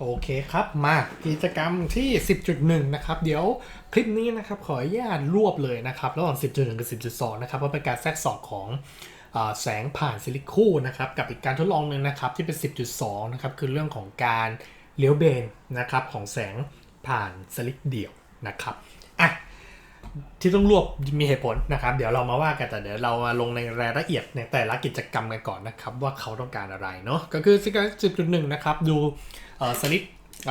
โอเคครับมากิจกรรมที่ 10.1 นะครับ เดี๋ยวคลิปนี้นะครับขออนุญาตรวบเลยนะครับ ระหว่าง 10.1 กับ 10.2 นะครับเพราะเป็นการแทรกสอดของอแสงผ่านซิลิคูนะครับกับอีกการทดลองหนึ่งนะครับที่เป็น 10.2 นะครับคือเรื่องของการเลี้ยวเบนนะครับของแสงผ่านสลิกเดี่ยวนะครับอะที่ต้องรวบมีเหตุผลนะครับ เดี๋ยวเรามาว่ากันแต่เดี๋ยวเรามาลงในรายละเอียดในแต่ละกิจกรรมกันก่อนนะครับ ว่าเขาต้องการอะไรเนาะก็คือสิการจุดจุดหนึ่งนะครับดู สลิป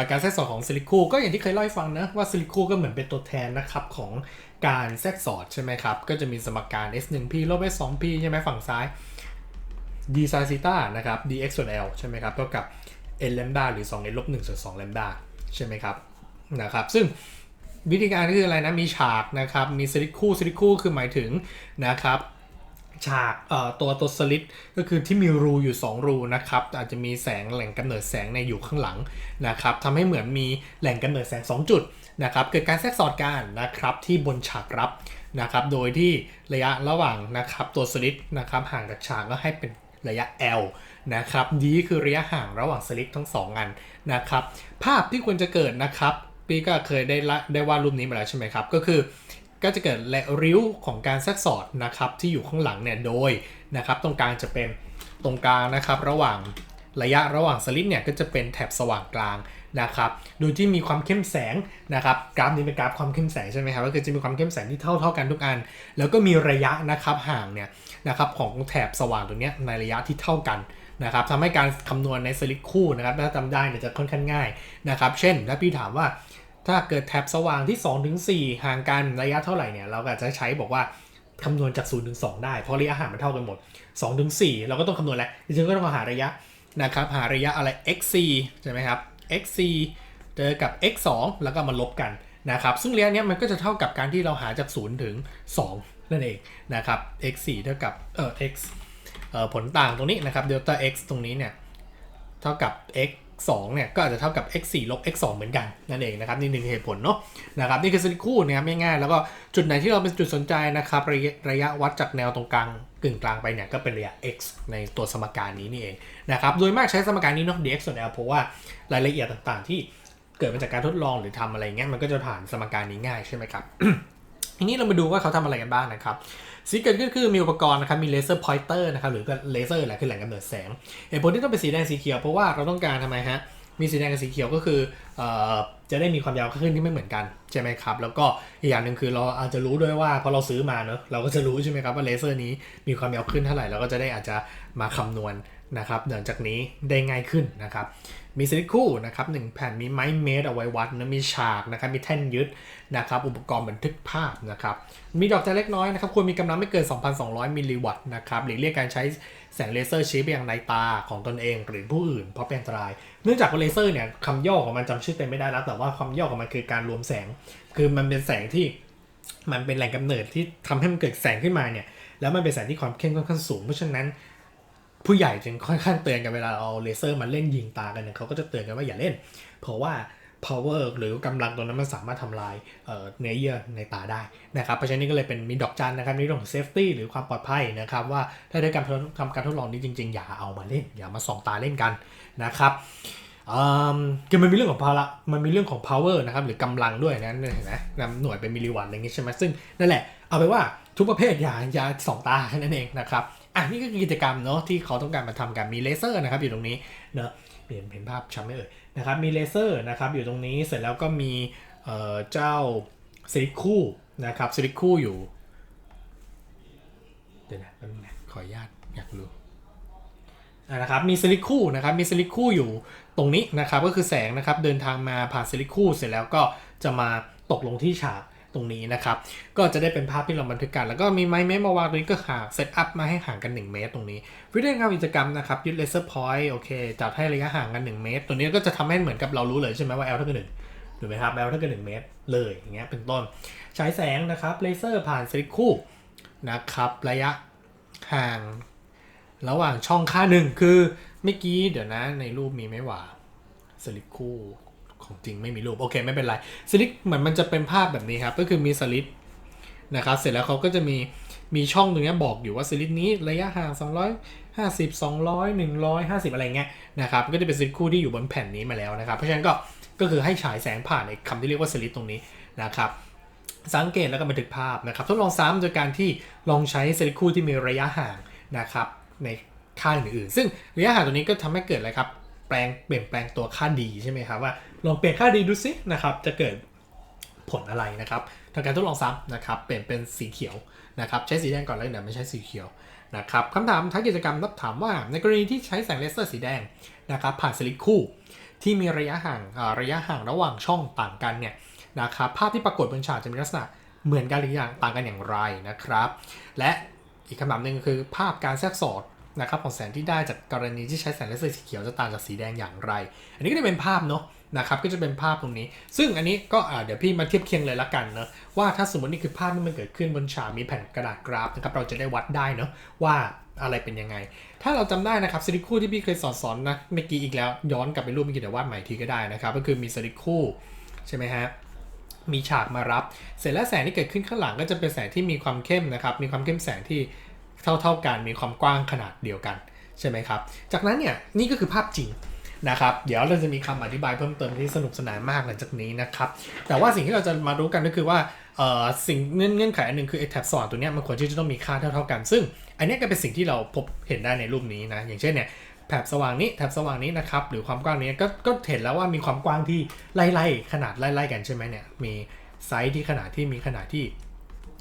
การแทรกสอดของซิลิคูก็อย่างที่เคยเล่าให้ฟังนะว่าซิลิคูก็เหมือนเป็นตัวแทนนะครับของการแทรกสอดใช่ไหมครับ ก็จะมีสมการ s1p ลบ s2p ใช่ไหมฝั่งซ้าย d sin theta นะครับ dx ส่วน l ใช่ไหมครับเท่ากับ n lambda หรือ 2n ลบ1ส่วน2 lambda ใช่ไหมครับนะครับซึ่งวิธีการก็คืออะไรนะ มีฉากนะครับ มีสลิคู่สลิคู่คือหมายถึงนะครับ ฉากตัวตัวสลิดก็คือที่มีรูอยู่ 2 รูนะครับ อาจจะมีแสงแหล่งกำเนิดแสงในอยู่ข้างหลังนะครับทำให้เหมือนมีแหล่งกำเนิดแสง 2 จุดนะครับเกิดการแทรกสอดกันนะครับที่บนฉากรับนะครับโดยที่ระยะระหว่างนะครับตัวสลิดนะครับห่างจากฉากก็ให้เป็นระยะ L นะครับ D คือระยะห่างระหว่างสลิดทั้ง 2 อันนะครับภาพที่ควรจะเกิดนะครับปีก็เคยได้ละได้วาดรูปนี้มาแล้วใช่ไหมครับ ก็คือ ก็จะเกิดแลริ้วของการแทรกสอดนะครับที่อยู่ข้างหลังเนี่ยโดยนะครับตรงกลางจะเป็นตรงกลางนะครับระหว่างระยะระหว่างสลิดเนี่ยก็จะเป็นแถบสว่างกลางนะครับ โดยที่มีความเข้มแสงนะครับกราฟนี้เป็นกราฟความเข้มแสงใช่ไหมครับก็คือจะมีความเข้มแสงที่เท่าเท่ากันทุกอัน แล้วก็มีระยะนะครับห่างเนี่ยนะครับของแถบสว่างตรงเนี้ยในระยะที่เท่ากันนะครับทำให้การคำนวณในสลิดคู่นะครับถ้าจำได้เนี่ยจะค่อนข้างง่ายนะครับ เช่นถ้าพี่ถามว่า ถ้าเกิดแท็บสว่างที่ 2-4ถึงห่างกันระยะเท่าไหร่เนี่ย เราก็จะใช้บอกว่าคำนวณจาก0ถึง2ได้ เพราะระยะห่างมันเท่ากันหมด2ถึง4เราก็ต้องคำนวณแหละจริงๆก็ต้องหาระยะนะครับ หาระยะอะไร xc ใช่ไหมครับ xc เจอกับ x 2แล้วก็มาลบกันนะครับซึ่งระยะนี้มันก็จะเท่ากับการที่เราหาจาก 0 ถึง 2 นั่นเองนะครับ x 4เท่ากับเอ่อ x เอ่อผลต่างตรงนี้นะครับ delta x ตรงนี้เนี่ย เท่ากับ x 2เนี่ยก็อาจจะเท่ากับ x 4ลบ x 2เหมือนกันนั่นเองนะครับนี่หนึ่งเหตุผลเนาะนะครับนี่คือสลิคู่นะครับง่ายๆแล้วก็จุดไหนที่เราเป็นจุดสนใจนะครับระยะระยะวัดจากแนวตรงกลางกึ่งกลางไปเนี่ยก็เป็นระยะ x ในตัวสมการนี้นี่เองนะครับโดยมากใช้สมการนี้เนาะ dx ส่วน l เพราะว่ารายละเอียดต่างๆ ที่เกิดมาจากการทดลองหรือทำอะไรเงี้ยมันก็จะผ่านสมการนี้ง่ายใช่ไหมครับทีนี้เรามาดูว่าเขาทำอะไรกันบ้างนะครับ สิ่งเกิดขึ้นคือมีอุปกรณ์นะครับมีเลเซอร์พอยเตอร์นะครับหรือก็เลเซอร์แหละคือแหล่งกำเนิดแสงเหตุผลที่ต้องเป็นสีแดงสีเขียวเพราะว่าเราต้องการทำไมฮะมีสีแดงกับสีเขียวก็คืออจะได้มีความยาวคลื่นที่ไม่เหมือนกันใช่ไหมครับ แล้วก็อีกอย่างหนึ่งคือเราอาจจะรู้ด้วยว่าพอเราซื้อมาเนอะเราก็จะรู้ใช่ไหมครับว่าเลเซอร์นี้มีความยาวคลื่นเท่าไหร่เราก็จะได้อาจจะมาคำนวณนะครับหลังจากนี้ได้ง่ายขึ้นนะครับ มีซิลิคู่นะครับหนึ่งแผ่นมีไม้เมตรเอาไว้วัดนะมีฉากนะครับมีแท่นยึดนะครับอุปกรณ์บันทึกภาพนะครับมีดอกจันเล็กน้อยนะครับควรมีกำลังไม่เกิน 2,200 มิลลิวัตต์นะครับหลีกเลี่ยงการใช้แสงเลเซอร์ชี้ไปยังในตาของตนเองหรือผู้อื่นเพราะเป็นอันตราย เนื่องจากว่าเลเซอร์เนี่ยคำย่อของมันจำชื่อเต็มไม่ได้แล้วแต่ว่าคำย่อของมันคือการรวมแสง คือมันเป็นแสงที่มันเป็นแหล่งกำเนิดที่ทำให้มันเกิดแสงขึ้นมาเนี่ยแล้วมันเป็นแสงที่ความเข้มค่อนข้างสูงเพราะฉะนั้น ผู้ใหญ่จึงค่อนข้างเตือนกันเวลาเอาเลเซอร์มาเล่นยิงตากันเนี่ยเขาก็จะเตือนกันว่าอย่าเล่น เพราะว่า power หรือกำลังตัวนั้นมันสามารถทำลายเนื้อเยื่อในตาได้นะครับเพราะฉะนั้นก็เลยเป็นมีดอกจันนะครับในเรื่องของ safety หรือความปลอดภัยนะครับ ว่าถ้าได้การทำการทดลองนี้จริง ๆ อย่าเอามาเล่น อย่ามาส่องตาเล่นกันนะครับอืมคือมันมีเรื่องของพละมันมีเรื่องของ power นะครับหรือกำลังด้วยนะเห็นไหมนำหน่วยเป็นมิลลิวัตต์อะไรอย่างงี้ใช่ไหมซึ่งนั่นแหละเอาไปว่าทุกประเภทยายาส่องตาแค่นั้นเองนะครับ อะนี่ก็กิจกรรมเนาะที่เขาต้องการมาทำกันมีเลเซอร์นะครับอยู่ตรงนี้เนาะเปลี่ยนเห็นภาพชัดไหมเอ่ยนะครับมีเลเซอร์นะครับอยู่ตรงนี้เสร็จแล้วก็มีเอ่อเจ้าซิลิคู่นะครับซิลิคู่อยู่เดี๋ยวนะแป๊บนึงนะขออนุญาตอยากรู้นะครับมีซิลิคู่นะครับมีซิลิคู่อยู่ตรงนี้นะครับก็คือแสงนะครับเดินทางมาผ่านซิลิคู่เสร็จแล้วก็จะมาตกลงที่ฉาก ตรงนี้นะครับ ก็จะได้เป็นภาพที่เราบันทึกกัน แล้วก็มีไม้เมตรมาวางตรงนี้ก็ห่างเซตอัพมาให้ห่างกัน 1 เมตรตรงนี้ วิธีการกิจกรรมนะครับยึดเลเซอร์พอยต์โอเคจัดให้ระยะห่างกัน 1 เมตร ตัวนี้ก็จะทำให้เหมือนกับเรารู้เลยใช่ไหมว่า L เท่ากับ1ถูกไหมครับ L เท่ากับ1เมตรเลยอย่างเงี้ยเป็นต้น ใช้แสงนะครับเลเซอร์ผ่านซิลิปคู่นะครับระยะห่างระหว่างช่องค่าหนึ่งคือเมื่อกี้เดี๋ยวนะในรูปมีไหมว่าสลิปคู่ ของจริงไม่มีรูปโอเคไม่เป็นไรสลิปเหมือนมันจะเป็นภาพแบบนี้ครับก็คือมีสลิปนะครับเสร็จแล้วเขาก็จะมีมีช่องตรงนี้บอกอยู่ว่าสลิดนี้ระยะห่าง 250 200 150 อะไรเงี้ยนะครับก็จะเป็นสลิดคู่ที่อยู่บนแผ่นนี้มาแล้วนะครับ เพราะฉะนั้นก็ก็คือให้ฉายแสงผ่านไอ้คำที่เรียกว่าสลิดตรงนี้นะครับสังเกตแล้วก็บันทึกภาพนะครับทดลองซ้ำโดยการที่ลองใช้สลิดคู่ที่มีระยะห่างนะครับในค่าอื่นๆซึ่งระยะห่างตัวนี้ก็ทำให้เกิดอะไรครับแปลงเปลี่ยนแปลงตัวค่าดีใช่ไหมครับว่า ลองเปลี่ยนค่าดีดูซินะครับจะเกิดผลอะไรนะครับทำการทดลองซ้ำนะครับเปลี่ยนเป็นสีเขียวนะครับใช้สีแดงก่อนแล้วเดี๋ยวไม่ใช้สีเขียวนะครับคำถามท้ายกิจกรรมรับถามว่าในกรณีที่ใช้แสงเลเซอร์สีแดงนะครับผ่านสลิดคู่ ที่มีระยะห่างระยะห่างระหว่างช่องต่างกันเนี่ยนะครับภาพที่ปรากฏบนฉากจะมีลักษณะเหมือนกันหรืออย่างต่างกันอย่างไรนะครับ และอีกคำถามหนึ่งคือภาพการแทรกสอดนะครับของแสงที่ได้จากกรณีที่ใช้แสงเลเซอร์สีเขียวจะต่างจากสีแดงอย่างไร อันนี้ก็จะเป็นภาพเนาะ นะครับก็จะเป็นภาพตรงนี้ ซึ่งอันนี้ก็เดี๋ยวพี่มาเทียบเคียงเลยละกันเนะว่าถ้าสมมตินี่คือภาพที่มันเกิดขึ้นบนฉากมีแผ่นกระดาษกราฟนะครับเราจะได้วัดได้เนาะว่าอะไรเป็นยังไง ถ้าเราจำได้นะครับสลิคู่ที่พี่เคยสอนสอนนะเมื่อกี้อีกแล้วย้อนกลับไปรูปเมื่อกี้เดี๋ยววาดใหม่ทีก็ได้นะครับก็คือมีสลิคู่ใช่ไหมฮะมีฉากมารับ เสร็จแล้วแสงที่เกิดขึ้นข้างหลังก็จะเป็นแสงที่มีความเข้มนะครับมีความเข้มแสงที่เท่าเท่าๆกันมีความกว้างขนาดเดียวกันใช่ไหมครับจากนั้นเนี่ยนี่ก็คือภาพจริง นะครับ เดี๋ยวเราจะมีคำอธิบายเพิ่มเติมที่สนุกสนานมากหลังจากนี้นะครับ แต่ว่าสิ่งที่เราจะมารู้กันก็คือว่าสิ่งเงื่อนเงื่อนไขอันหนึ่งคือไอ้แท็บสว่างตัวเนี้ยมันควรที่จะต้องมีค่าเท่าเท่าๆกัน ซึ่งอันนี้ก็เป็นสิ่งที่เราพบเห็นได้ในรูปนี้นะ อย่างเช่นเนี่ยแถบสว่างนี้แถบสว่างนี้นะครับ หรือความกว้างนี้ก็ก็เห็นแล้วว่ามีความกว้างที่ไล่ๆขนาดไล่ๆกันใช่ไหมเนี่ยมีไซส์ที่ขนาดที่มีขนาดที่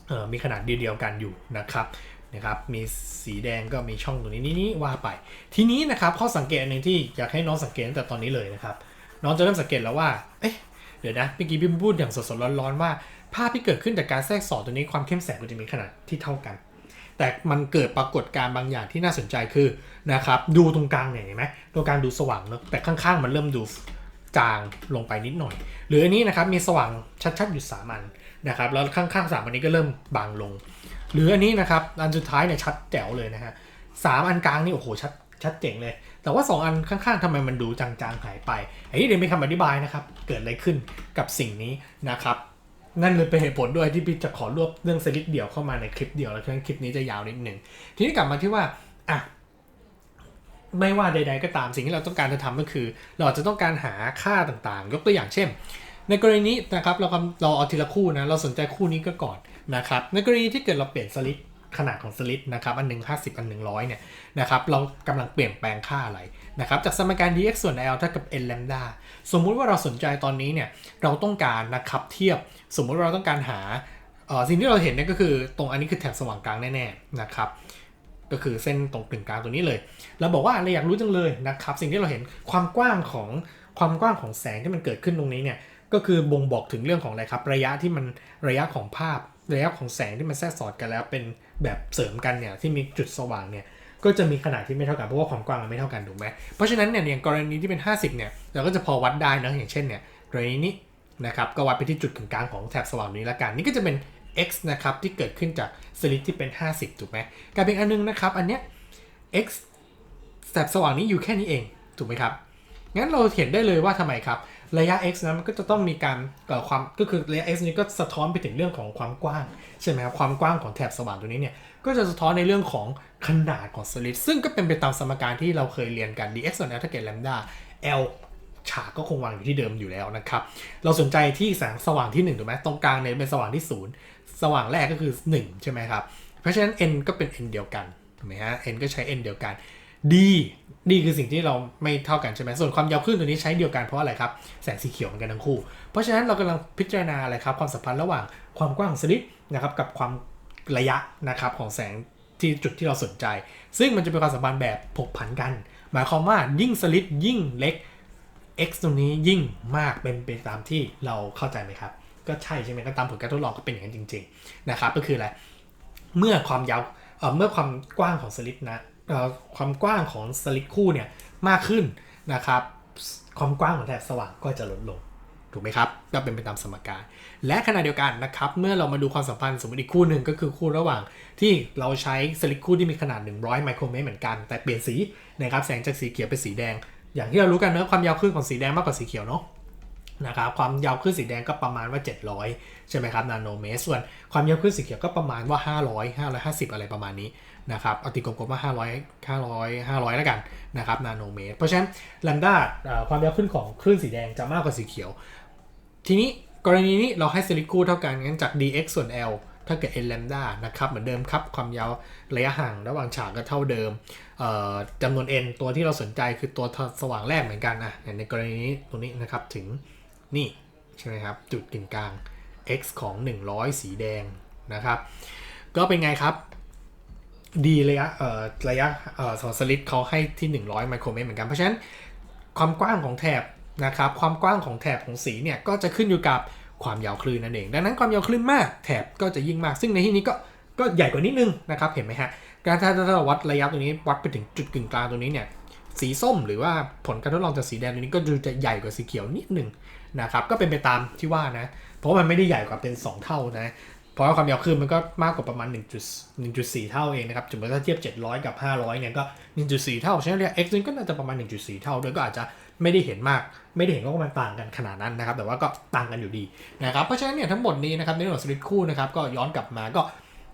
เอ่อมีขนาดเดียวกันอยู่นะครับ นะครับมีสีแดงก็มีช่องตรงนี้นี่นี่ว่าไป ทีนี้นะครับข้อสังเกตหนึ่งที่อยากให้น้องสังเกตตั้งแต่ตอนนี้เลยนะครับน้องจะเริ่มสังเกตแล้วว่าเอ๊ะเดี๋ยวนะเมื่อกี้พี่พูดอย่างสดๆร้อนๆว่า ภาพที่เกิดขึ้นจากการแทรกสอดตัวนี้ความเข้มแสงมันจะมีขนาดที่เท่ากัน แต่มันเกิดปรากฏการณ์บางอย่างที่น่าสนใจคือนะครับดูตรงกลางเนี่ยเห็นไหมตรงกลางดูสว่างเนอะแต่ข้างๆมันเริ่มดูจางลงไปนิดหน่อย หรืออันนี้นะครับมีสว่างชัดๆอยู่สามันนะครับแล้วข้างๆสามอันนี้ก็เริ่มบางลง หรืออันนี้นะครับ อันสุดท้ายเนี่ยชัดแจ๋วเลยนะฮะสามอันกลางนี่โอ้โหชัดชัดเจ๋งเลย แต่ว่า 2 อันข้างๆทำไมมันดูจางๆหายไปไอันนี้เดี๋ยวมีคำอธิบายนะครับ เกิดอะไรขึ้นกับสิ่งนี้นะครับนั่นเลยเป็นเหตุผลด้วยที่พี่จะขอรวบเรื่องสลิดเดี่ยวเข้ามาในคลิปเดียวแล้วฉะนั้นคลิปนี้จะยาวนิดหนึ่งทีนี้กลับมาที่ว่าอะไม่ว่าใด ๆ ก็ตามสิ่งที่เราต้องการจะทำก็คือ เราจะต้องการหาค่าต่างๆ ยกตัวอย่างเช่น ในกรณีนี้นะครับเรากำเราเอาทีละคู่นะเราสนใจคู่นี้ก็ก่อน นะครับในกรณีที่เกิดเราเปลี่ยนสลิดขนาดของสลิดนะครับอันหนึ่ง50 อันหนึ่งร้อยเนี่ยนะครับเรากำลังเปลี่ยนแปลงค่าอะไรนะครับจากสมการ dx ส่วน l เท่ากับ n lambda สมมุติว่าเราสนใจตอนนี้เนี่ยเราต้องการนะครับเทียบสมมุติว่าเราต้องการหาสิ่งที่เราเห็นเนี่ยก็คือตรงอันนี้คือแถบสว่างกลางแน่ๆนะครับก็คือเส้นตรงกึ่งกลางตัวนี้เลย เราบอกว่าเราอยากรู้จังเลยนะครับสิ่งที่เราเห็นความกว้างของความกว้างของแสงที่มันเกิดขึ้นตรงนี้เนี่ยก็คือบ่งบอกถึงเรื่องของอะไรครับระยะที่มันระยะของภาพ ระยะของแสงที่มันแทรกสอดกันแล้วเป็นแบบเสริมกันเนี่ยที่มีจุดสว่างเนี่ยก็จะมีขนาดที่ไม่เท่ากันเพราะว่าความกว้างมันไม่เท่ากันถูกไหมเพราะฉะนั้นเนี่ยอย่างกรณีที่เป็น 50เนี่ยเราก็จะพอวัดได้นะอย่างเช่นเนี่ยกรณีนี้นะครับก็วัดไปที่จุดกึ่งกลางของแถบสว่างนี้ละกันนี่ก็จะเป็น x นะครับที่เกิดขึ้นจากสลิดที่เป็น 50 ถูกไหมกลายเป็นอันนึงนะครับอันเนี้ย x แถบสว่างนี้อยู่แค่นี้เองถูกไหมครับงั้นเราเห็นได้เลยว่าทำไมครับ ระยะ x นะมันก็จะต้องมีการเอ่อความก็คือระยะ x นี้ก็สะท้อนไปถึงเรื่องของความกว้างใช่ไหมครับความกว้างของแถบสว่างตัวนี้เนี่ยก็จะสะท้อนในเรื่องของขนาดของสลิดซึ่งก็เป็นไปตามสมการที่เราเคยเรียนกัน dx ส่วน l ถ้าเกิด lambda l ฉากก็คงวางอยู่ที่เดิมอยู่แล้วนะครับ เราสนใจที่แสงสว่างที่ 1 ถูกไหมตรงกลางเนี่ยเป็นสว่างที่ 0 สว่างแรกก็คือ 1 ใช่ไหมครับ เพราะฉะนั้น n ก็เป็น n เดียวกันถูกไหมฮะ n ก็ใช้ n เดียวกัน d d คือสิ่งที่เราไม่เท่ากันใช่ไหมส่วนความยาวคลื่นตัวนี้ใช้เดียวกันเพราะอะไรครับ แสงสีเขียวเหมือนกันทั้งคู่ เพราะฉะนั้นเรากำลังพิจารณาอะไรครับความสัมพันธ์ระหว่างความกว้างของสลิดนะครับกับความระยะนะครับของแสงที่จุดที่เราสนใจ ซึ่งมันจะเป็นความสัมพันธ์แบบผกผันกัน หมายความว่ายิ่งสลิดยิ่งเล็ก x ตรงนี้ยิ่งมากเป็นไปตามที่เราเข้าใจไหมครับ ก็ใช่ใช่ไหมก็ตามผลการทดลองก็เป็นอย่างนั้นจริง ๆ นะครับ ก็คืออะไรเมื่อความยาวเอ่อเมื่อความกว้างของสลิดนะ ความกว้างของสลิดคู่เนี่ยมากขึ้นนะครับ ความกว้างของแถบสว่างก็จะลดลงถูกไหมครับก็เป็นไปตามสมการ และขณะเดียวกันนะครับ เมื่อเรามาดูความสัมพันธ์สมมติอีกคู่หนึ่งก็คือคู่ระหว่างที่เราใช้สลิดคู่ที่มีขนาด 100 ไมโครเมตรเหมือนกัน แต่เปลี่ยนสีนะครับแสงจากสีเขียวเป็นสีแดง อย่างที่เรารู้กันเนอะความยาวคลื่นของสีแดงมากกว่าสีเขียวเนาะนะครับความยาวคลื่นสีแดงก็ประมาณว่า 700 ใช่ไหมครับนาโนเมตรส่วนความยาวคลื่นสีเขียวก็ประมาณว่า 500 550 อะไรประมาณนี้ นะครับเอาตีกลมๆว่า 500 500 500 แล้วกันนะครับนาโนเมตร เพราะฉะนั้นแลมด้าความยาวคลื่นของคลื่นสีแดงจะมากกว่าสีเขียว ทีนี้กรณีนี้เราให้สลิดคู่เท่ากันงั้นจาก dx ส่วน l ถ้าเกิด n lambda นะครับ เหมือนเดิมครับ ความยาวระยะห่างระหว่างฉากก็เท่าเดิมจำนวน n ตัวที่เราสนใจคือตัวสว่างแรกเหมือนกันนะในกรณีนี้ตรงนี้นะครับถึงนี่ใช่ไหมครับ จุดกึ่งกลาง x ของ 100 สีแดงนะครับ ก็เป็นไงครับ ดีระยะเอ่อระยะเอ่อของสลิดเขาให้ที่ 100 ไมโครเมตรเหมือนกัน เพราะฉะนั้นความกว้างของแถบนะครับความกว้างของแถบของสีเนี่ยก็จะขึ้นอยู่กับความยาวคลื่นนั่นเอง ดังนั้นความยาวคลื่นมากแถบก็จะยิ่งมาก ซึ่งในที่นี้ก็ก็ใหญ่กว่านิดนึงนะครับเห็นไหมฮะการถ้าถ้าเราวัดระยะตรงนี้วัดไปถึงจุดกึ่งกลางตรงนี้เนี่ยสีส้มหรือว่าผลการทดลองจากสีแดงตรงนี้ก็จะใหญ่กว่าสีเขียวนิดนึงนะครับก็เป็นไปตามที่ว่านะเพราะว่ามันไม่ได้ใหญ่กว่าเป็น 2 เท่านะ พราะความยาวคลื่นมันก็มากกว่าประมาณ 1 1.4 เท่าเองนะครับสมมติถ้าเทียบ 700 กับ 500 เนี่ยก็ 1.4 เท่าฉะนั้นเนี่ย x นึงก็น่าจะประมาณ 1.4 เท่าด้วยก็อาจจะไม่ได้เห็นมาก ไม่ได้เห็นว่ามันต่างกันขนาดนั้นนะครับ แต่ว่าก็ต่างกันอยู่ดีนะครับเพราะฉะนั้นเนี่ยทั้งหมดนี้นะครับในเรื่องของสลิดคู่นะครับก็ย้อนกลับมาก็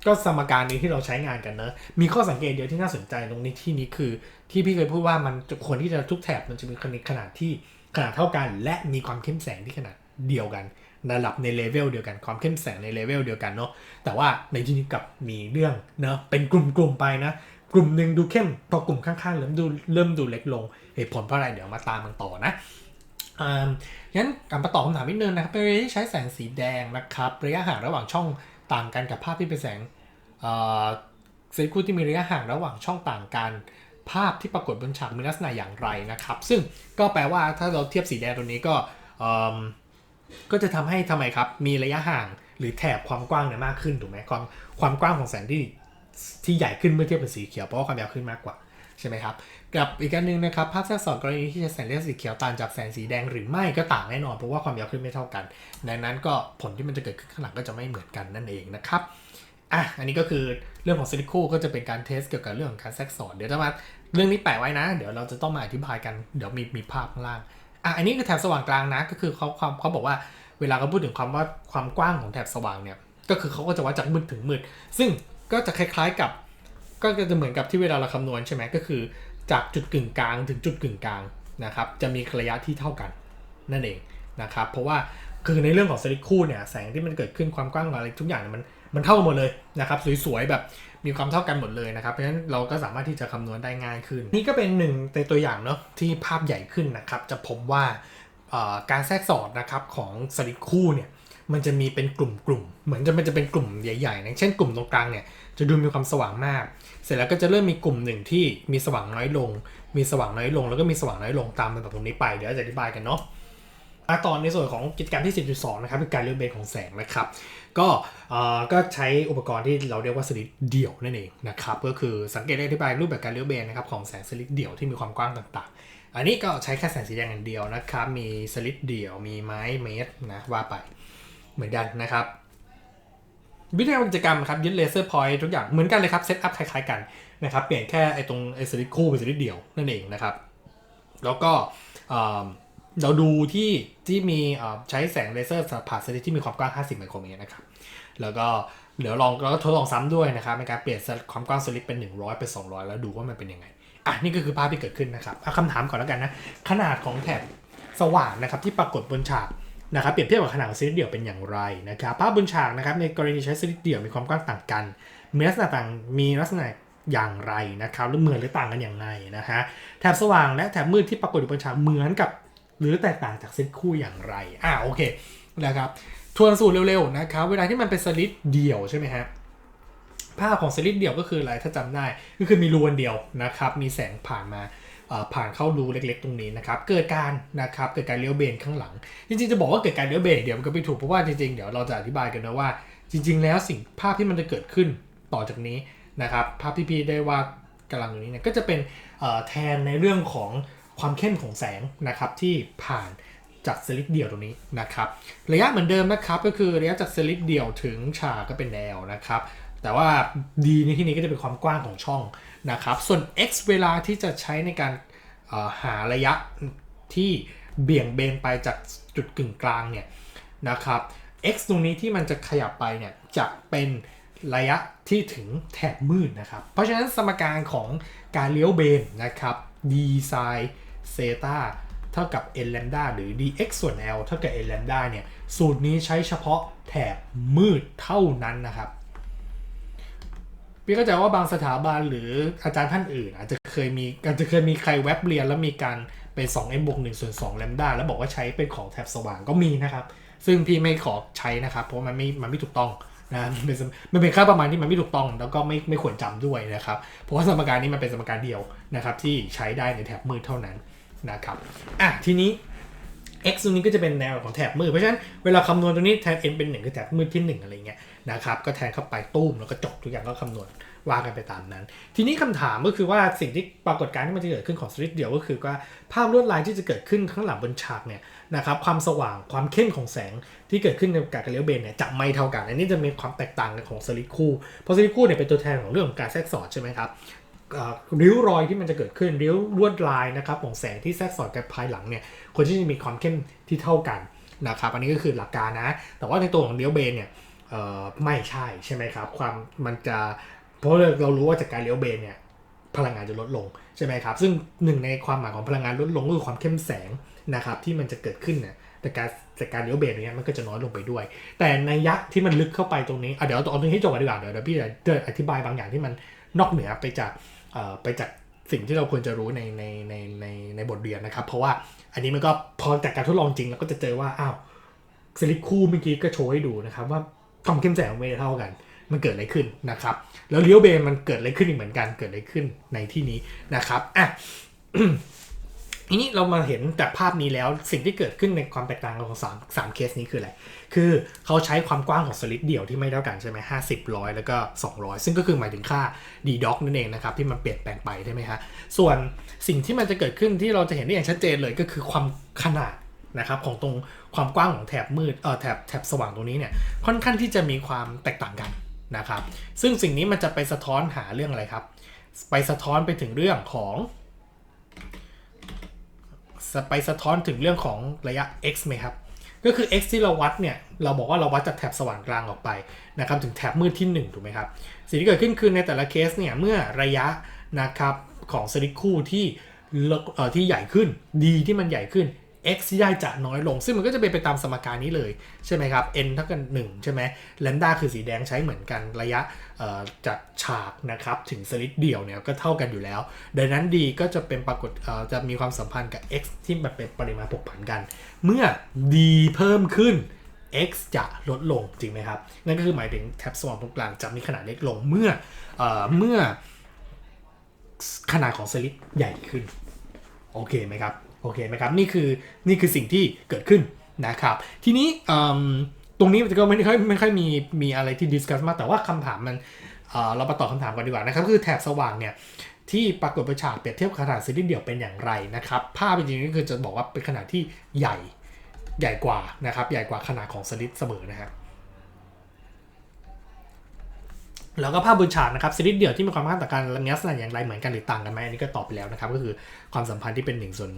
ก็สมการนี้ที่เราใช้งานกันเนอะมีข้อสังเกตเดียวที่น่าสนใจตรงนี้ที่นี้คือ ที่พี่เคยพูดว่ามันควรที่จะทุกแถบมันจะมีขนาดที่ขนาดเท่ากัน และมีความเข้มแสงที่ขนาดเดียวกัน ระดับในเลเวลเดียวกันความเข้มแสงในเลเวลเดียวกันเนาะแต่ว่าในที่นี้กับมีเรื่องเนาะเป็นกลุ่มๆไปนะกลุ่มหนึ่งดูเข้มพอกลุ่มข้างๆเริ่มดูเริ่มดูเล็กลงเหตุผลเพราะอะไรเดี๋ยวมาตามกันต่อนะอ่างั้นกลับมาตอบคำถามนิดนึงนะครับเป็นเรที่ใช้แสงสีแดงนะครับระยะห่างระหว่างช่องต่างกันกับภาพที่เป็นแสงเซตคู่ที่มีระยะห่างระหว่างช่องต่างกัน ภาพที่ปรากฏบนฉากมีลักษณะอย่างไรนะครับ ซึ่งก็แปลว่าถ้าเราเทียบสีแดงตัวนี้ก็ ก็จะทำให้ทำไมครับ มีระยะห่างหรือแถบความกว้างเนี่ยมากขึ้นถูกไหมความความกว้างของแสงที่ที่ใหญ่ขึ้นเมื่อเทียบกับสีเขียวเพราะว่าความยาวขึ้นมากกว่าใช่ไหมครับกับอีกอันหนึงนะครับภาพแทรกซ้อนกรณีที่ใช้แสงเลเซอร์สีเขียวต่างจากแสงสีแดงหรือไม่ก็ต่างแน่นอนเพราะว่าความยาวขึ้นไม่เท่ากัน ดังนั้นก็ผลที่มันจะเกิดขึ้นข้างหลังก็จะไม่เหมือนกันนั่นเองนะครับอะอันนี้ก็คือเรื่องของซิลิโคก็จะเป็นการเทสเกี่ยวกับเรื่องของการแทรกซ้อนเดี๋ยวจะมาเรื่องนี้แปะไว้นะ เดี๋ยวเราจะต้องมาอธิบายกันเดี๋ยวมีมีภาพข้างล่าง อะอันนี้คือแถบสว่างกลางนะ ก็คือเขาความเขาบอกว่าเวลาเขาพูดถึงความว่าความกว้างของแถบสว่างเนี่ย ก็คือเขาก็จะวัดจากมืดถึงมืด ซึ่งก็จะคล้ายๆกับ ก็จะเหมือนกับที่เวลาเราคำนวณใช่ไหมก็คือ จากจุดกึ่งกลางถึงจุดกึ่งกลางนะครับ จะมีระยะที่เท่ากันนั่นเองนะครับ เพราะว่าคือในเรื่องของสลิดคู่เนี่ยแสงที่มันเกิดขึ้นความกว้างอะไรทุกอย่างเนี่ยมันมันเท่ากันหมดเลยนะครับ สวยๆแบบ มีความเท่ากันหมดเลยนะครับ เพราะฉะนั้นเราก็สามารถที่จะคำนวณได้ง่ายขึ้น นี่ก็เป็นหนึ่งในตัวอย่างเนาะที่ภาพใหญ่ขึ้นนะครับ จะพบว่าการแทรกสอดนะครับของสลิดคู่เนี่ยมันจะมีเป็นกลุ่มๆเหมือนจะมันจะเป็นกลุ่มใหญ่ๆนะเช่นกลุ่มตรงกลางเนี่ยจะดูมีความสว่างมาก เสร็จแล้วก็จะเริ่มมีกลุ่มหนึ่งที่มีสว่างน้อยลง มีสว่างน้อยลง แล้วก็มีสว่างน้อยลงตามลำดับตรงนี้ไปเดี๋ยวจะอธิบายกันเนาะมาตอนในส่วนของกิจกรรมที่ 10.2 นะครับคือการเลือกเบนของแสงนะครับ ก็ก็ใช้อุปกรณ์ที่เราเรียกว่าสลิดเดี่ยวนั่นเองนะครับก็คือสังเกตได้อธิบายรูปแบบการเลือกเบนนะครับของแสงสลิดเดี่ยวที่มีความกว้างต่างๆ อันนี้ก็ใช้แค่แสงสีแดงอย่างเดียวนะครับ มีสลิดเดี่ยวมีไม้เมตรนะว่าไปเหมือนกันนะครับวิธีการกิจกรรมครับยึดเลเซอร์พอยต์ทุกอย่างเหมือนกันเลยครับเซตอัพคล้ายๆกันนะครับเปลี่ยนแค่ไอ้ตรงไอ้สลิดคู่เป็นสลิดเดี่ยวนั่นเองนะครับแล้วก็ เราดูที่ที่มีใช้แสงเลเซอร์ผ่าสลิที่มีความกว้าง 50 ไมโครเมตรนะครับ แล้วก็เดี๋ยวลองแล้วก็ทดลองซ้ำด้วยนะครับในการเปลี่ยนความกว้างสลิดเป็น 100 เป็น 200 แล้วดูว่ามันเป็นยังไง อะนี่ก็คือภาพที่เกิดขึ้นนะครับเอาคำถามก่อนแล้วกันนะ ขนาดของแถบสว่างนะครับที่ปรากฏบนฉากนะครับเปรียบเทียบกับขนาดของสลิดเดี่ยวเป็นอย่างไรนะครับ ภาพบนฉากนะครับในกรณีใช้สลิดเดี่ยวมีความกว้างต่างกันมีลักษณะต่างมีลักษณะอย่างไรนะครับหรือเหมือนหรือต่างกันอย่างไรนะฮะแถบสว่างและแถบมืดที่ปรากฏอยู่บนฉากเหมือนกับ หรือแตกต่างจากเซตคู่อย่างไร อ่าโอเคนะครับทวนสูตรเร็วๆนะครับเวลาที่มันเป็นสลิดเดี่ยวใช่ไหมฮะภาพของสลิดเดี่ยวก็คืออะไรถ้าจำได้ก็คือมีรูนเดียวนะครับมีแสงผ่านมาผ่านเข้ารูเล็กๆ ตรงนี้นะครับ เกิดการนะครับเกิดการเลี้ยวเบนข้างหลัง จริงๆจะบอกว่าเกิดการเลี้ยวเบนเดี๋ยวมันก็ไม่ถูกเพราะว่าจริงๆเดี๋ยวเราจะอธิบายกันนะว่า จริง ๆ แล้วสิ่งภาพที่มันจะเกิดขึ้นต่อจากนี้นะครับภาพที่พี่ได้วาดกำลังอยู่นี้เนี่ยก็จะเป็นแทนในเรื่องของ ความเข้มของแสงนะครับที่ผ่านจากสลิดเดี่ยวตรงนี้นะครับ ระยะเหมือนเดิมนะครับก็คือระยะจากสลิดเดี่ยวถึงฉากก็เป็นแนวนะครับ แต่ว่า d ในที่นี้ก็จะเป็นความกว้างของช่องนะครับ ส่วน x เวลาที่จะใช้ในการหาระยะที่เบี่ยงเบนไปจากจุดกึ่งกลางเนี่ยนะครับ x ตรงนี้ที่มันจะขยับไปเนี่ยจะเป็นระยะที่ถึงแถบมืดนะครับ เพราะฉะนั้นสมการของการเลี้ยวเบนนะครับ d sin เซตาเท่ากับ n lambda หรือ dx ส่วน l เท่ากับ n lambda เนี่ย สูตรนี้ใช้เฉพาะแถบมืดเท่านั้นนะครับพี่เข้าใจว่าบางสถาบันหรืออาจารย์ท่านอื่น อาจจะเคยมีอาจจะเคยมีใครเว็บเรียนแล้วมีการเป็น 2m บวก1ส่วน2 lambda แล้วบอกว่าใช้เป็นของแถบสว่างก็มีนะครับ ซึ่งพี่ไม่ขอใช้นะครับ เพราะมันไม่มันไม่ถูกต้อง นะมันเป็นมันเป็นค่าประมาณที่มันไม่ถูกต้อง แล้วก็ไม่ไม่ควรจำด้วยนะครับ เพราะว่าสมการนี้มันเป็นสมการเดียวนะครับ ที่ใช้ได้ในแถบมืดเท่านั้นนะครับอะทีนี้ x ตรงนี้ก็จะเป็นแนวของแถบมืดเพราะฉะนั้นเวลาคำนวณตรงนี้แทน n เป็น1คือแถบมืดที่ 1 อะไรเงี้ยนะครับก็แทนเข้าไปตุ้มแล้วก็จบทุกอย่างก็คำนวณว่ากันไปตามนั้น ทีนี้คำถามก็คือว่าสิ่งที่ปรากฏการณ์ที่มันจะเกิดขึ้นของสลิดเดียวก็คือว่าภาพลวดลายที่จะเกิดขึ้นข้างหลังบนฉากเนี่ย นะครับความสว่างความเข้มของแสงที่เกิดขึ้นในการเลี้ยวเบนเนี่ยจะไม่เท่ากัน อันนี้จะมีความแตกต่างกันของสลิดคู่เพราะสลิดคู่เนี่ยเป็นตัวแทนของเรื่องของการแทรกสอดใช่ไหมครับริ้วรอยที่มันจะเกิดขึ้นริ้วลวดลายนะครับของแสงที่แทรกสอดกันภายหลังเนี่ยควรที่จะมีความเข้มที่เท่ากันนะครับอันนี้ก็คือหลักการนะ แต่ว่าในตัวของเลี้ยวเบนเนี่ยไม่ใช่ใช่ไหมครับความมันจะเพราะเรารู้ว่าจากการเลี้ยวเบนเนี่ยพลังงานจะลดลงใช่ไหมครับซึ่งหนึ่งในความหมายของพลังงานลดลงก็คือความเข้มแสง นะครับที่มันจะเกิดขึ้นเนี่ยแต่การจากการเลี้ยวเบนเนี่ยมันก็จะน้อยลงไปด้วย แต่ในยะที่มันลึกเข้าไปตรงนี้อะเดี๋ยวเอาตรงนี้ให้จบก่อนดีกว่าเดี๋ยวพี่จะอธิบายบางอย่างที่มันนอกเหนือไปจากไปจากสิ่งที่เราควรจะรู้ในในในในในบทเรียนนะครับ เพราะว่าอันนี้มันก็พอจากการทดลองจริงเราก็จะเจอว่าอ้าวสลิปคู่เมื่อกี้ก็โชว์ให้ดูนะครับว่าความเข้มแสงไม่เท่ากัน มันเกิดอะไรขึ้นนะครับ แล้วเลี้ยวเบนมันเกิดอะไรขึ้นอีกเหมือนกันเกิดอะไรขึ้นในที่นี้นะครับอะ ทีนี้เรามาเห็นจากภาพนี้แล้วสิ่งที่เกิดขึ้นในความแตกต่างของสามสามเคสนี้คืออะไร คือเขาใช้ความกว้างของสลิดเดี่ยวที่ไม่เท่ากันใช่ไหมห้าสิบร้อยแล้วก็ 200 ซึ่งก็คือหมายถึงค่า d doc นั่นเองนะครับ ที่มันเปลี่ยนแปลงไปใช่ไหมฮะส่วนสิ่งที่มันจะเกิดขึ้นที่เราจะเห็นได้อย่างชัดเจนเลยก็คือความขนาดนะครับของตรงความกว้างของแถบมืดเอ่อแถบแถบสว่างตรงนี้เนี่ยค่อนข้างที่จะมีความแตกต่างกันนะครับ ซึ่งสิ่งนี้มันจะไปสะท้อนหาเรื่องอะไรครับ ไปสะท้อนไปถึงเรื่องของ ไปสะท้อนถึงเรื่องของระยะ x ไหมครับ ก็คือ x ที่เราวัดเนี่ย เราบอกว่าเราวัดจากแถบสว่างกลางออกไปนะครับถึงแถบมืดที่ 1 ถูกไหมครับ สิ่งที่เกิดขึ้นคือในแต่ละเคสเนี่ย เมื่อระยะนะครับของสลิดคู่ที่ที่ใหญ่ขึ้น d ที่มันใหญ่ขึ้น x ที่ได้จะน้อยลง ซึ่งมันก็จะเป็นไปตามสมการนี้เลย ใช่ไหมครับ n เท่ากัน 1 ใช่ไหม lambda คือสีแดงใช้เหมือนกันระยะจากฉากนะครับ ถึงสลิดเดี่ยวเนี่ยก็เท่ากันอยู่แล้ว ดังนั้น d ก็จะเป็นปรากฏจะมีความสัมพันธ์กับ x ที่มันเป็นปริมาณผกผันกัน เมื่อ d เพิ่มขึ้น x จะลดลงจริงไหมครับ นั่นก็คือหมายถึงแท็บสว่างตรงกลางจะมีขนาดเล็กลงเมื่อเอเมื่อขนาดของสลิดใหญ่ขึ้น โอเคไหมครับ โอเคไหมครับนี่คือนี่คือสิ่งที่เกิดขึ้นนะครับ ทีนี้ตรงนี้ก็ไม่ค่อยไม่ค่อยมีมีอะไรที่ดิสคัสมากแต่ว่าคำถามมันเเรามาตอบคำถามกันดีกว่านะครับคือแถบสว่างเนี่ยที่ปรากฏประฉากเปรียบเทียบขนาดซีรีส์เดี่ยวเป็นอย่างไรนะครับภาพจริงๆก็คือจะบอกว่าเป็นขนาดที่ใหญ่ใหญ่กว่านะครับใหญ่กว่าขนาดของสลิดเสมอนะครับ แล้วก็ภาพบนฉากนะครับซีรีส์เดี่ยวที่มีความค่าต่างกันลักษณะอย่างไรเหมือนกันหรือต่างกันไหมอันนี้ก็ตอบไปแล้วนะครับ ก็คือความสัมพันธ์ที่เป็นหนึ่งส่วน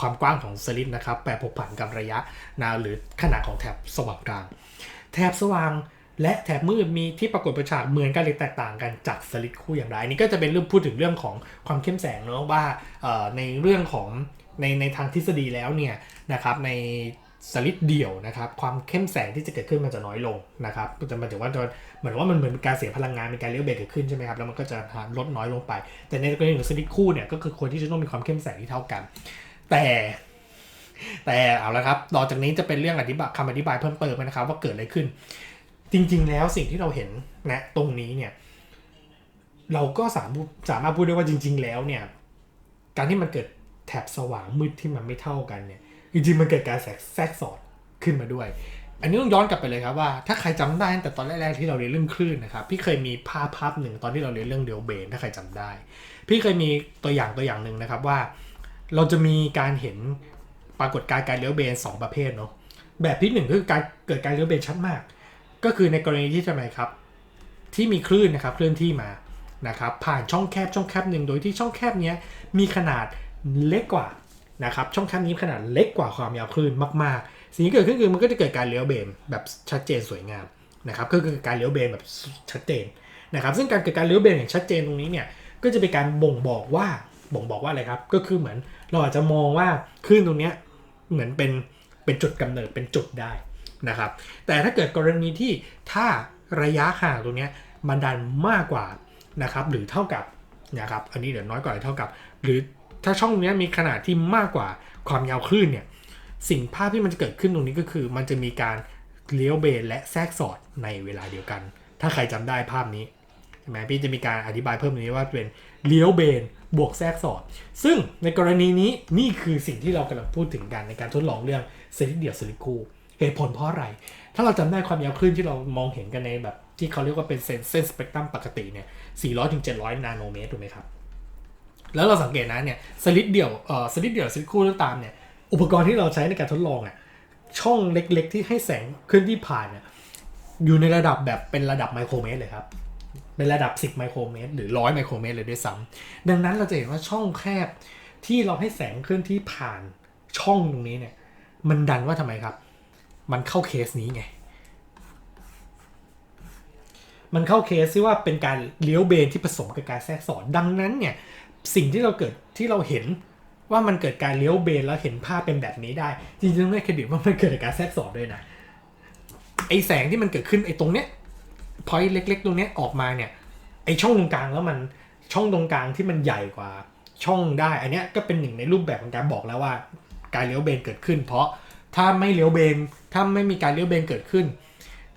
ความกว้างของสลิดนะครับแปรผกผันกับระยะนาหรือขนาดของแถบสว่างกลาง แถบสว่างและแถบมืดมีที่ปรากฏประฉากเหมือนกันหรือแตกต่างกันจากสลิดคู่อย่างไรอันนี้ก็จะเป็นเรื่องพูดถึงเรื่องของความเข้มแสงเนอะว่าในเรื่องของในในทางทฤษฎีแล้วเนี่ยนะครับใน สลิดเดี่ยวนะครับความเข้มแสงที่จะเกิดขึ้นมันจะน้อยลงนะครับจะหมายถึงว่าเหมือนว่ามันเหมือนการเสียพลังงานเป็นการเลี้ยวเบรกเกิดขึ้นใช่ไหมครับแล้วมันก็จะลดน้อยลงไป แต่ในกรณีของสลิดคู่เนี่ยก็คือคนที่จะต้องมีความเข้มแสงที่เท่ากัน แต่แต่เอาละครับต่อจากนี้จะเป็นเรื่องอธิบายคำอธิบายเพิ่มเติมนะครับ ว่าเกิดอะไรขึ้น จริง ๆ แล้วสิ่งที่เราเห็นนะตรงนี้เนี่ยเราก็สามารถสามารถพูดได้ว่าจริง ๆ แล้วเนี่ยการที่มันเกิดแถบสว่างมืดที่มันไม่เท่ากันเนี่ย จริงๆมันเกิดการแทรกสอดขึ้นมาด้วย อันนี้ต้องย้อนกลับไปเลยครับว่า ถ้าใครจำได้แต่ตอนแรกๆที่เราเรียนเรื่องคลื่นนะครับพี่เคยมีภาพภาพหนึ่งตอนที่เราเรียนเรื่องเดลเบนถ้าใครจำได้ พี่เคยมีตัวอย่างตัวอย่างหนึ่งนะครับว่า เราจะมีการเห็นปรากฏการการเลี้ยวเบน 2 ประเภทเนาะแบบที่หนึ่งคือการเกิดการเลี้ยวเบนชัดมาก ก็คือในกรณีที่ทำไมครับ ที่มีคลื่นนะครับเคลื่อนที่มานะครับผ่านช่องแคบช่องแคบหนึ่งโดยที่ช่องแคบนี้มีขนาดเล็กกว่า นะครับช่องแคบนี้ขนาดเล็กกว่าความยาวคลื่นมากๆ สิ่งที่เกิดขึ้นคือมันก็จะเกิดการเลี้ยวเบนแบบชัดเจนสวยงามนะครับก็คือการเลี้ยวเบนแบบชัดเจนนะครับซึ่งการเกิดการเลี้ยวเบนอย่างชัดเจนตรงนี้เนี่ยก็จะเป็นการบ่งบอกว่าบ่งบอกว่าอะไรครับก็คือเหมือนเราอาจจะมองว่าคลื่นตรงนี้เหมือนเป็นเป็นจุดกำเนิดเป็นจุดได้นะครับแต่ถ้าเกิดกรณีที่ถ้าระยะห่างตรงนี้มันดันมากกว่านะครับหรือเท่ากับนะครับอันนี้เดี๋ยวน้อยกว่าหรือเท่ากับ หรือ ถ้าช่องนี้มีขนาดที่มากกว่าความยาวคลื่นเนี่ยสิ่งภาพที่มันจะเกิดขึ้นตรงนี้ก็คือ มันจะมีการเลี้ยวเบนและแทรกสอดในเวลาเดียวกัน ถ้าใครจำได้ภาพนี้ใช่ไหมพี่จะมีการอธิบายเพิ่มตรงนี้ว่าเป็นเลี้ยวเบนบวกแทรกสอด ซึ่งในกรณีนี้นี่คือสิ่งที่เรากำลังพูดถึงกันในการทดลองเรื่องเซลิเดียวเซลิคูเหตุผลเพราะอะไร ถ้าเราจำได้ความยาวคลื่นที่เรามองเห็นกันในแบบที่เขาเรียกว่าเป็นเส้นเส้นสเปกตรัมปกติเนี่ย400-700 นาโนเมตรถูกไหมครับ แล้วเราสังเกตนะเนี่ยสลิดเดี่ยวเอ่อสลิดเดี่ยวสลิดคู่ก็ตามเนี่ยอุปกรณ์ที่เราใช้ในการทดลองอะช่องเล็กๆ ที่ให้แสงเคลื่อนที่ผ่านเนี่ยอยู่ในระดับแบบเป็นระดับไมโครเมตรเลยครับเป็นระดับ 10 ไมโครเมตร หรือ 100 ไมโครเมตรเลยด้วยซ้ำดังนั้นเราจะเห็นว่าช่องแคบที่เราให้แสงเคลื่อนที่ผ่านช่องตรงนี้เนี่ยมันดันว่าทำไมครับ มันเข้าเคสนี้ไง มันเข้าเคสที่ว่าเป็นการเลี้ยวเบนที่ผสมกับการแทรกสอดดังนั้นเนี่ย สิ่งที่เราเกิดที่เราเห็นว่ามันเกิดการเลี้ยวเบนแล้วเห็นภาพเป็นแบบนี้ได้ จริงๆต้องให้เครดิตว่ามันเกิดจากการแทรกสอดด้วยนะไอแสงที่มันเกิดขึ้นไอตรงเนี้ยพอยเล็ก ๆ ตรงเนี้ยออกมาเนี่ยไอช่องตรงกลางแล้วมันช่องตรงกลางที่มันใหญ่กว่าช่องได้ อันเนี้ยก็เป็นหนึ่งในรูปแบบของการบอกแล้วว่า การเลี้ยวเบนเกิดขึ้น เพราะถ้าไม่เลี้ยวเบนถ้าไม่มีการเลี้ยวเบนเกิดขึ้น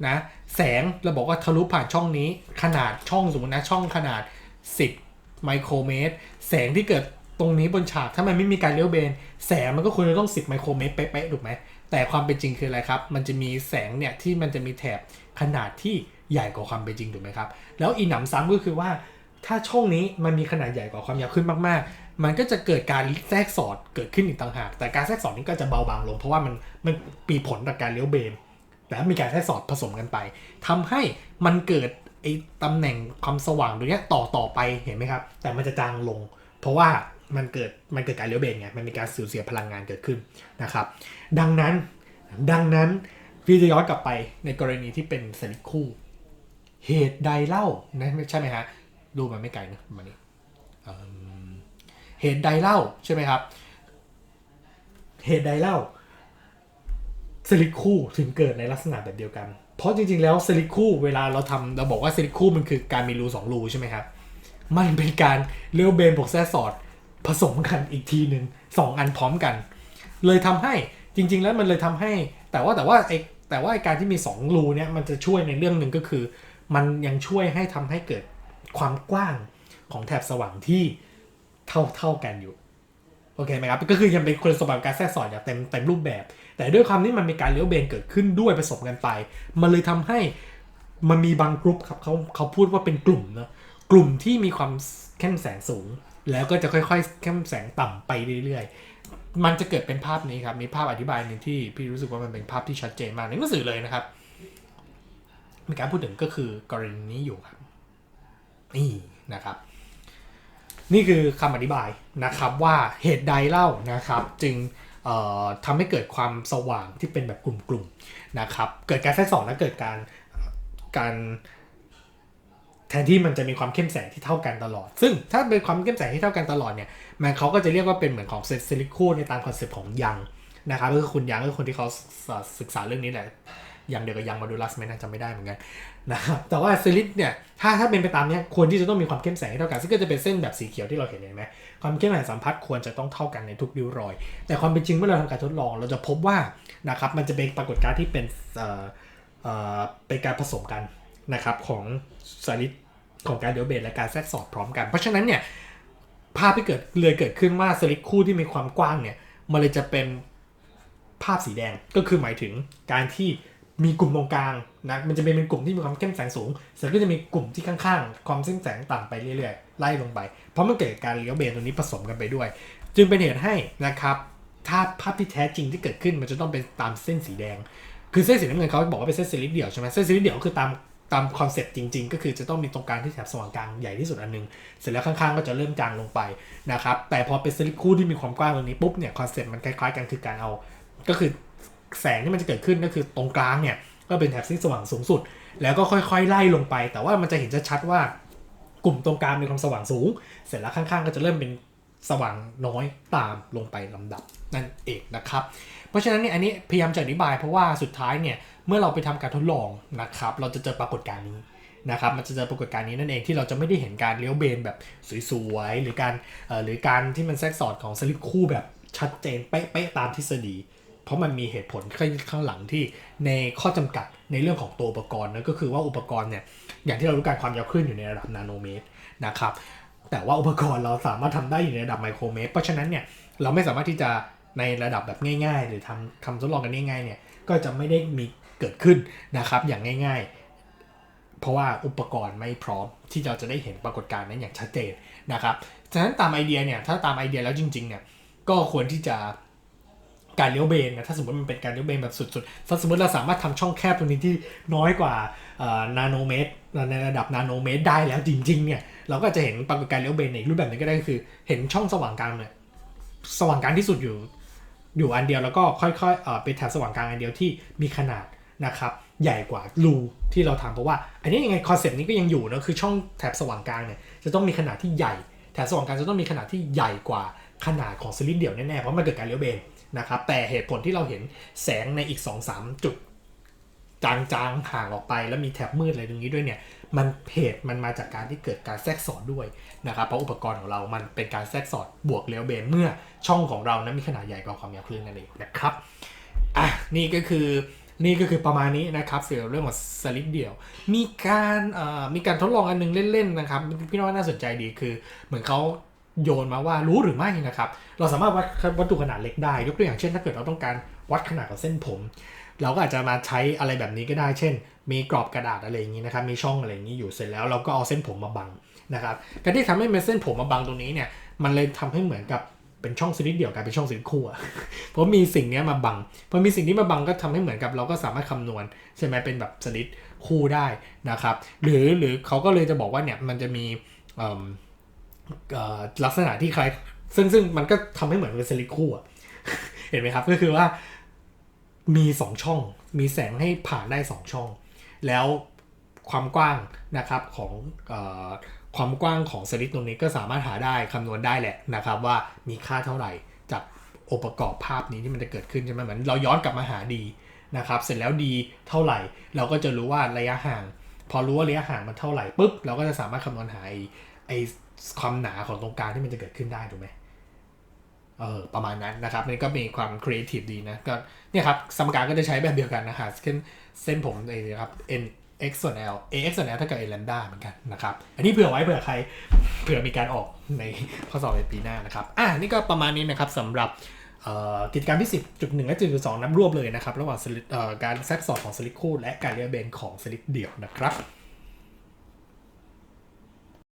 นะแสงเราบอกว่าทะลุผ่านช่องนี้ขนาดช่องสมมตินะช่องขนาด 10 ไมโครเมตร แสงที่เกิดตรงนี้บนฉากถ้ามันไม่มีการเลี้ยวเบน แสงมันก็ควรจะต้อง 10 ไมโครเมตรเป๊ะๆถูกไหม แต่ความเป็นจริงคืออะไรครับ มันจะมีแสงเนี่ยที่มันจะมีแถบขนาดที่ใหญ่กว่าความเป็นจริงถูกไหมครับ แล้วอีหนำซ้ำก็คือว่า ถ้าช่องนี้มันมีขนาดใหญ่กว่าความยาวขึ้นมากๆ มันก็จะเกิดการแทรกสอดเกิดขึ้นอีกต่างหาก แต่การแทรกสอดนี้ก็จะเบาบางลงเพราะว่ามันมันมีผลต่อการเลี้ยวเบนแต่มีการแทรกสอดผสมกันไปทำให้มันเกิด ไอ้ตำแหน่งความสว่างตรงเนี้ยต่อต่อไปเห็นไหมครับ แต่มันจะจางลง เพราะว่ามันเกิดมันเกิดการเลี้ยวเบนไง มันมีการสูญเสียพลังงานเกิดขึ้นนะครับ ดังนั้นดังนั้นพี่จะย้อนกลับไปในกรณีที่เป็นสลิดคู่ เหตุใดเล่านะไม่ใช่ไหมฮะดูมันไม่ไกลนะมานี้เหตุใดเล่าใช่ไหมครับ เหตุใดเล่าสลิดคู่ถึงเกิดในลักษณะแบบเดียวกัน เพราะจริงๆแล้วสลิดคู่เวลาเราทำเราบอกว่าสลิดคู่มันคือการมีรูสองรูใช่ไหมครับ มันเป็นการเลี้ยวเบนบวกแทรกสอดผสมกันอีกทีหนึ่งสองอันพร้อมกัน เลยทำให้จริง ๆ แล้วมันเลยทำให้ แต่ว่าแต่ว่าไอแต่ว่าการที่มีสองรูเนี่ยมันจะช่วยในเรื่องหนึ่งก็คือ มันยังช่วยให้ทำให้เกิดความกว้างของแถบสว่างที่เท่าเท่ากันอยู่ โอเคไหมครับ ก็คือยังเป็นคุณสมบัติการแทรกสอดอย่างเต็มเต็มรูปแบบ แต่ด้วยความที่มันมีการเลี้ยวเบนเกิดขึ้นด้วยผสมกันไป มันเลยทำให้มันมีบางกลุ่มครับเขาเขาพูดว่าเป็นกลุ่มเนะกลุ่มที่มีความเข้มแสงสูง แล้วก็จะค่อยๆ เข้มแสงต่ำไปเรื่อยๆ มันจะเกิดเป็นภาพนี้ครับ มีภาพอธิบายหนึ่งที่พี่รู้สึกว่ามันเป็นภาพที่ชัดเจนมากในหนังสือเลยนะครับ มีการพูดถึงก็คือกรณีนี้อยู่ครับ นี่นะครับ นี่คือคำอธิบายนะครับว่าเหตุใดเล่านะครับ จึงทำให้เกิดความสว่างที่เป็นแบบกลุ่มๆนะครับ เกิดการแทรกสอดและเกิดการการแทนที่มันจะมีความเข้มแสงที่เท่ากันตลอด ซึ่งถ้าเป็นความเข้มแสงที่เท่ากันตลอดเนี่ย มันเขาก็จะเรียกว่าเป็นเหมือนของเซซิลิโคนในตามคอนเซปต์ของยังนะครับก็คือคุณยังก็คือคนที่เขาศึกษาเรื่องนี้แหละ อยังเดียวกับยังมาดูลัสไหมนะจำไม่ได้เหมือนกันนะครับแต่ว่าซิลิดเนี่ยถ้าถ้าเป็นไปตามนี้ควรที่จะต้องมีความเข้มแสงให้เท่ากันซึ่งก็จะเป็นเส้นแบบสีเขียวที่เราเห็นเห็นไหมความเข้มแสงสัมพัทธ์ควรจะต้องเท่ากันในทุกริ้วรอย แต่ความเป็นจริงเมื่อเราทำการทดลอง เราจะพบว่านะครับมันจะเป็นปรากฏการณ์ที่เป็นเอ่อเอ่อเป็นการผสมกันนะครับของสลิดของการเดลเบตและการแทรกสอดพร้อมกัน เพราะฉะนั้นเนี่ยภาพที่เกิดเลยเกิดขึ้นว่าสลิดคู่ที่มีความกว้างเนี่ยมันเลยจะเป็นภาพสีแดงก็คือหมายถึงการที่ มีกลุ่มตรงกลางนะมันจะเป็นกลุ่มที่มีความเข้มแสงสูงเสร็จก็จะมีกลุ่มที่ข้างๆ ความเข้มแสงต่ำไปเรื่อยๆ ไล่ลงไป เพราะมันเกิดการเลี้ยวเบนตรงนี้ผสมกันไปด้วย จึงเป็นเหตุให้นะครับถ้าภาพที่แท้จริงที่เกิดขึ้นมันจะต้องเป็นตามเส้นสีแดง คือเส้นสีน้ำเงินเขาบอกว่าเป็นเส้นสลิดเดี่ยวใช่ไหมเส้นสลิดเดี่ยวคือตามตามคอนเซ็ปต์จริง ๆ ก็คือจะต้องมีตรงกลางที่แถบสว่างกลางใหญ่ที่สุดอันหนึง เสร็จแล้วข้างๆ ก็จะเริ่มจางลงไปนะครับแต่พอเป็นสลิปคู่ที่มีความกว้างตรงนี้ปุ๊บเนี่ยคอนเซ็ปต์มันคล้ายๆกันคือการเอาก็คือ แสงที่มันจะเกิดขึ้นก็คือตรงกลางเนี่ยก็เป็นแถบที่สว่างสูงสุด แล้วก็ค่อยๆไล่ลงไป แต่ว่ามันจะเห็นชัดๆว่ากลุ่มตรงกลางมีความสว่างสูง เสร็จแล้วข้างๆ ก็จะเริ่มเป็นสว่างน้อยตามลงไปลำดับนั่นเองนะครับ เพราะฉะนั้นเนี่ยอันนี้พยายามจะอธิบายเพราะว่าสุดท้ายเนี่ยเมื่อเราไปทำการทดลองนะครับ เราจะเจอปรากฏการณ์นี้นะครับมันจะเจอปรากฏการณ์นี้นั่นเองที่เราจะไม่ได้เห็นการเลี้ยวเบนแบบสวยๆหรือการหรือการที่มันแทรกสอดของสลิปคู่แบบชัดเจนเป๊ะๆตามทฤษฎี เพราะมันมีเหตุผลข้างหลังที่ในข้อจำกัดในเรื่องของตัวอุปกรณ์นั่นก็คือว่าอุปกรณ์เนี่ยอย่างที่เรารู้การความยาวคลื่นอยู่ในระดับนาโนเมตรนะครับแต่ว่าอุปกรณ์เราสามารถทำได้อยู่ในระดับไมโครเมตรเพราะฉะนั้นเนี่ยเราไม่สามารถที่จะในระดับแบบง่าย ๆ หรือทำคำทดลองกันง่ายๆเนี่ยก็จะไม่ได้มีเกิดขึ้นนะครับอย่างง่าย ๆ เพราะว่าอุปกรณ์ไม่พร้อมที่เราจะได้เห็นปรากฏการณ์นั้นอย่างชัดเจนนะครับฉะนั้นตามไอเดียเนี่ยถ้าตามไอเดียแล้วจริงๆเนี่ยก็ควรที่จะ การเลี้ยวเบนนะถ้าสมมติมันเป็นการเลี้ยวเบนแบบสุดๆถ้าสมมติเราสามารถทำช่องแคบตรงนี้ที่น้อยกว่านาโนเมตรในระดับนาโนเมตรได้แล้วจริงๆเนี่ยเราก็จะเห็นปรากฏการณ์เลี้ยวเบนในอีกรูปแบบนึงก็ได้ก็คือ เห็นช่องสว่างกลางเนี่ยสว่างกลางที่สุดอยู่อยู่อันเดียวแล้วก็ค่อยๆเอ่อเป็นแถบสว่างกลางอันเดียวที่มีขนาดนะครับใหญ่กว่ารูที่เราทำเพราะว่า อันนี้ยังไงคอนเซปต์นี้ก็ยังอยู่นะคือช่องแถบสว่างกลางเนี่ยจะต้องมีขนาดที่ใหญ่แถบสว่างกลางจะต้องมีขนาดที่ใหญ่กว่าขนาดของสลิดเดี่ยวแน่ๆเพราะมันเกิดการเลี้ยวเบน นะครับแต่เหตุผลที่เราเห็นแสงในอีก 2-3 จุดจางๆห่างออกไปแล้วมีแถบมืดอะไรตรงนี้ด้วยเนี่ยมันเหตุมันมาจากการที่เกิดการแทรกสอดด้วยนะครับเพราะอุปกรณ์ของเรามันเป็นการแทรกสอดบวกเลี้ยวเบนเมื่อช่องของเรานั้นมีขนาดใหญ่กว่าความยาวคลื่นนั่นเองนะครับอะนี่ก็คือนี่ก็คือประมาณนี้นะครับเกี่ยวกับเรื่องของสลิปเดี่ยว มีการมีการทดลองอันหนึงเล่นๆนะครับพี่น้องว่าน่าสนใจดีคือเหมือนเขา โยนมาว่ารู้หรือไม่นะครับ เราสามารถวัดวัตถุขนาดเล็กได้ ยกตัวอย่างเช่น ถ้าเกิดเราต้องการวัดขนาดของเส้นผม เราก็อาจจะมาใช้อะไรแบบนี้ก็ได้ เช่น มีกรอบกระดาษอะไรอย่างนี้นะครับ มีช่องอะไรอย่างนี้อยู่เสร็จแล้วเราก็เอาเส้นผมมาบังนะครับการที่ทำให้เป็นเส้นผมมาบังตรงนี้เนี่ย มันเลยทำให้เหมือนกับเป็นช่องสลิดเดี่ยวกลายเป็นช่องสลิดคู่เพราะมีสิ่งเนี้ยมาบังพอมีสิ่งนี้มาบังก็ทำให้เหมือนกับเราก็สามารถคำนวณใช่ไหมเป็นแบบสลิดคู่ได้นะครับ หรือหรือเขาก็เลยจะบอกว่าเนี่ยมันจะมีอ ลักษณะที่คล้ายซึ่งซึ่งมันก็ทำให้เหมือนเป็นสลิคู่อะเห็นไหมครับ ก็คือว่ามีสองช่อง มีแสงให้ผ่านได้สองช่อง แล้วความกว้างนะครับของอความกว้างของสลิดตรงนี้ก็สามารถหาได้คำนวณได้แหละนะครับว่ามีค่าเท่าไหร่จากองค์ประกอบภาพนี้ที่มันจะเกิดขึ้นใช่ไหมเหมือนเราย้อนกลับมาหาดีนะครับ เสร็จแล้วดีเท่าไหร่ เราก็จะรู้ว่าระยะห่าง พอรู้ว่าระยะห่างมันเท่าไหร่ปุ๊บเราก็จะสามารถคำนวณหา ไอความหนาของตรงกลางที่มันจะเกิดขึ้นได้ถูกไหมเออประมาณนั้นนะครับนี่ก็มีความครีเอทีฟดีนะก็เนี่ยครับสมการก็จะใช้แบบเดียวกันนะฮะเส้นเส้นผมเองนะครับ n x ส่วน l a x ส่วน l เท่ากับ a lambda เหมือนกันนะครับ อันนี้เผื่อไว้เผื่อใครเผื่อมีการออกในข้อสอบในปีหน้านะครับอะนี่ก็ประมาณนี้นะครับสำหรับกิจกรรมที่ 10.1 และ 10.2นับรวบเลยนะครับ ระหว่างการแทรกสอดของสลิดคู่และการเรียเบนของสลิดเดี่ยวนะครับ